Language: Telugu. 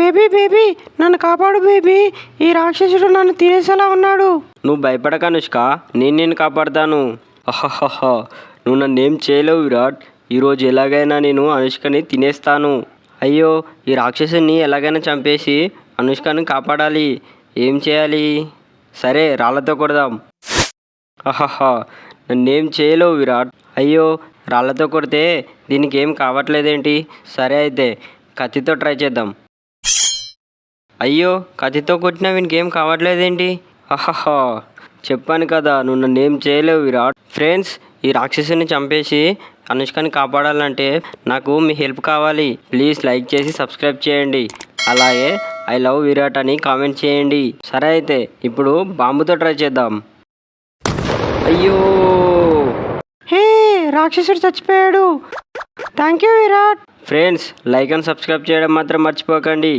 బేబీ బేబీ నన్ను కాపాడు బేబీ. ఈ రాక్షసుడు నన్ను తినేసేలా ఉన్నాడు. నువ్వు భయపడక అనుష్క నేను నేను కాపాడతాను. అహహహ నువ్వు నన్ను ఏం చేయలేవు విరాట్. ఈరోజు ఎలాగైనా నేను అనుష్కని తినేస్తాను. అయ్యో ఈ రాక్షసుని ఎలాగైనా చంపేసి అనుష్కని కాపాడాలి. ఏం చేయాలి? సరే రాళ్ళతో కొడదాం. అహహ నన్నేం చేయలేవు విరాట్. అయ్యో రాళ్ళతో కొడితే దీనికి ఏం కావట్లేదేంటి? సరే అయితే కత్తితో ట్రై చేద్దాం. అయ్యో కత్తితో కొట్టినా వీనికి ఏం కావట్లేదేంటి? అహహా. చెప్పాను కదా నువ్వు నన్ను ఏం చేయలేవు విరాట్ ఫ్రెండ్స్ ఈ రాక్షసుని చంపేసి అనుష్కని కాపాడాలంటే నాకు మీ హెల్ప్ కావాలి. ప్లీజ్ లైక్ చేసి సబ్స్క్రైబ్ చేయండి. అలాగే ఐ లవ్ విరాట్ అని కామెంట్ చేయండి. సరే అయితే ఇప్పుడు బాంబుతో ట్రై చేద్దాం. అయ్యో. హే రాక్షసుడు చచ్చిపోయాడు. Thank you Virat. Friends like and subscribe చేయడం మాత్రం మర్చిపోకండి.